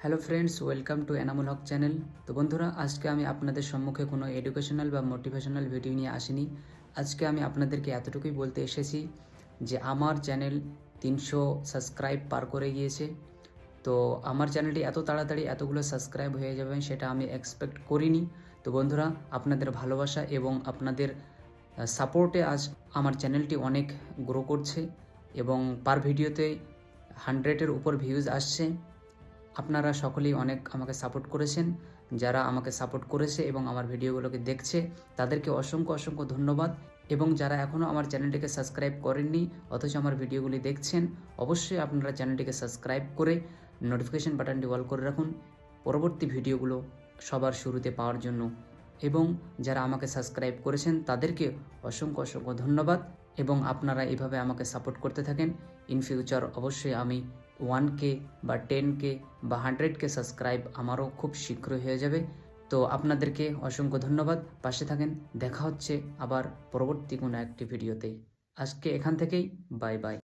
Hello friends welcome to Enamul Haque channel তো বন্ধুরা, আজকে আমি আপনাদের সম্মুখে কোনো এডুকেশনাল বা মোটিভেশনাল ভিডিও নিয়ে আসিনি। আজকে আমি আপনাদেরকে এতটুকুই বলতে এসেছি যে আমার চ্যানেল তিনশো সাবস্ক্রাইব পার করে গিয়েছে। তো আমার চ্যানেলটি এত তাড়াতাড়ি এতগুলো সাবস্ক্রাইব হয়ে যাবে সেটা আমি এক্সপেক্ট করিনি। তো বন্ধুরা, আপনাদের ভালোবাসা এবং আপনাদের সাপোর্টে আজ আমার চ্যানেলটি অনেক গ্রো করছে এবং পার ভিডিওতে হান্ড্রেডের উপর ভিউজ আসছে। আপনারা সকলেই অনেক আমাকে সাপোর্ট করেছেন, যারা আমাকে সাপোর্ট করেছে এবং আমার ভিডিওগুলোকে দেখছে, তাদেরকে অসংখ্য অসংখ্য ধন্যবাদ। এবং যারা এখনও আমার চ্যানেলটিকে সাবস্ক্রাইব করেননি, অথচ আমার ভিডিওগুলি দেখছেন, অবশ্যই আপনারা চ্যানেলটিকে সাবস্ক্রাইব করে নোটিফিকেশন বাটনটি অল করে রাখুন। পরবর্তী ভিডিওগুলো সবার শুরুতে পাওয়ার জন্য। এবং যারা আমাকে সাবস্ক্রাইব করেছেন, তাদেরকে অসংখ্য অসংখ্য ধন্যবাদ। এবং আপনারা এভাবে আমাকে সাপোর্ট করতে থাকেন ইন ফিউচার অবশ্যই আমি ওয়ান কে বা টেন কে বা হান্ড্রেড কে সাবস্ক্রাইব আমারও খুব শীঘ্রই হয়ে যাবে। তো আপনাদেরকে অসংখ্য ধন্যবাদ। পাশে থাকেন, দেখা হচ্ছে আবার পরবর্তী কোনো একটি ভিডিওতে আজকে এখান থেকেই বাই বাই